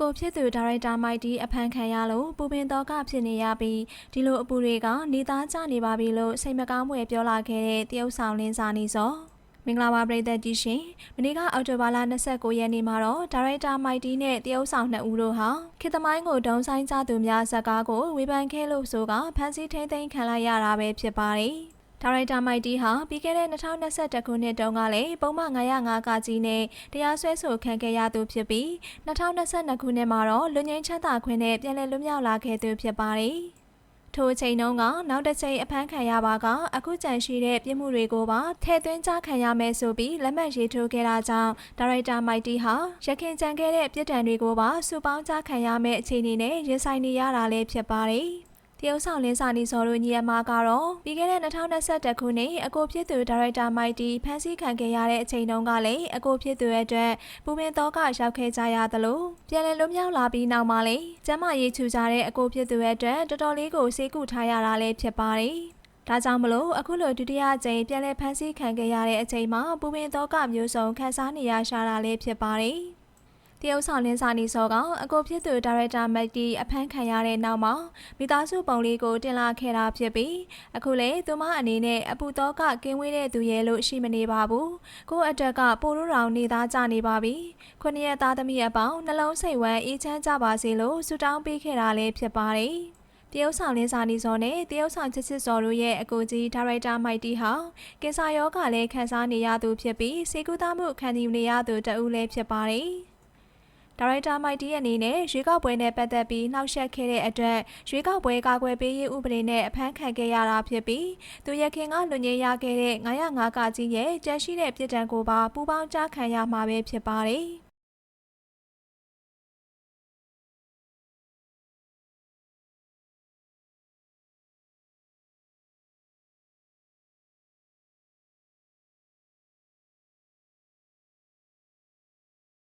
ကိုဖြစ်သူဒါရိုက်တာမိုက်တီအဖမ်းခံရလို့ပူပင်တော့ကဖြစ်နေရပြီးဒီလိုအပူတွေကနေသားကျနေပါပြီလို့စိတ်မကောင်းမွေပြောလာခဲ့တဲ့တရုတ်ဆောင်လင်းစာနေစောမင်္ဂလာပါပရိသတ်ကြီးရှင်မနေ့ကအောက်တိုဘာလ29ရက်နေ့မှာတော့ဒါရိုက်တာမိုက်တီနဲ့တရုတ်ဆောင်နှစ်ဦးတို့ဟာခေတ်သမိုင်းကိုဒုံဆိုင်ကြသူများဇာတ်ကားကိုဝေဖန်ခဲ့လို့ဆိုကဖမ်းဆီးထိန်းသိမ်းခံလိုက်ရတာပဲဖြစ်ပါတယ် ဒါရိုက်တာမိုက်တီဟာပြီးခဲ့တဲ့2021ခုနှစ်တုန်းကလည်းပုံမှန်905ကကြီးနဲ့တရားစွဲဆိုခံခဲ့ရသူဖြစ်ပြီး2022ခုနှစ်မှာတော့လူငင်းချမ်းသာခွင့်နဲ့ပြည်လည်လွတ်မြောက်လာခဲ့သူဖြစ်ပါတယ်။ထိုအချိန်တုန်းကနောက်တစ်ချိန်အဖမ်းခံရပါကအခုကြံရှိတဲ့ပြစ်မှုတွေကိုပါထည့်သွင်းကြခံရမယ်ဆိုပြီးလက်မှတ်ရေးထိုးခဲ့တာကြောင့်ဒါရိုက်တာမိုက်တီဟာရခင်ကြံခဲ့တဲ့ပြစ်ဒဏ်တွေကိုပါစုပေါင်းကြခံရမယ့်အခြေအနေနဲ့ရင်ဆိုင်နေရတာလည်းဖြစ်ပါတယ်။ တရုတ်ဆောင်လင်းစာနီစော်တို့ညီအမကတော့ပြီးခဲ့တဲ့2021ခုနှစ်အကိုဖြစ်သူဒါရိုက်တာမိုက်တီဖမ်းဆီးခံခဲ့ရတဲ့အချိန်တုန်းကလည်းအကိုဖြစ်သူရဲ့အတွက်ပူပင်တော့ကရောက်ခဲ့ကြရသလိုပြန်လည်လွတ်မြောက်လာပြီးနောက်မှာလည်းကျမ်းမာရေးချူကြတဲ့အကိုဖြစ်သူရဲ့အတွက်တော်တော်လေးကိုစေကူထားရတာလည်းဖြစ်ပါတယ်။ဒါကြောင့်မလို့အခုလိုဒုတိယအကြိမ်ပြန်လည်ဖမ်းဆီးခံခဲ့ရတဲ့အချိန်မှာပူပင်တော့ကမျိုးစုံခန်းစားနေရရှာတာလည်းဖြစ်ပါတယ်။ တရုတ်ဆောင်လင်းစာနီစောကအကိုဖြစ်သူဒါရိုက်တာမက်တီအဖမ်းခံရတဲ့နောက်မှာမိသားစုပုံလေးကိုတင်လာခဲ့တာဖြစ်ပြီးအခုလေသူမအနေနဲ့အပူတော့ကကင်းဝေးတဲ့သူရဲ့လို့ရှိမနေပါဘူးကို့အတွက်ကပိုလို့တောင်နေသားကြနေပါပြီခုနှစ်ရက်သားသမီးအပေါင်းနှလုံးစိတ်ဝမ်းအေးချမ်းကြပါစေလို့ဆုတောင်းပေးခဲ့တာလည်းဖြစ်ပါတယ်တရုတ်ဆောင်လင်းစာနီစောနဲ့တရုတ်ဆောင်ချစ်ချစ်စောတို့ရဲ့အကူကြီးဒါရိုက်တာမိုက်တီဟာကင်ဆာရောဂါလည်းခံစားနေရသူဖြစ်ပြီးစေကူသားမှုခံယူနေရသူတဦးလည်းဖြစ်ပါတယ် ဒါရိုက်တာမိုက်တီအနေနဲ့ရွေးကောက်ပွဲနဲ့ပတ်သက်ပြီးနှောက်ယှက်ခဲ့တဲ့အတွက်ရွေးကောက်ပွဲကာကွယ်ပေးရေးဥပဒေနဲ့အဖမ်းခံခဲ့ရတာဖြစ်ပြီးသူရခင်ကလူငင်းရခဲ့တဲ့905ကကြီးရဲ့ကြက်ရှိတဲ့ပြည်တံကိုပါပူပေါင်းကြားခံရမှာပဲဖြစ်ပါတယ်။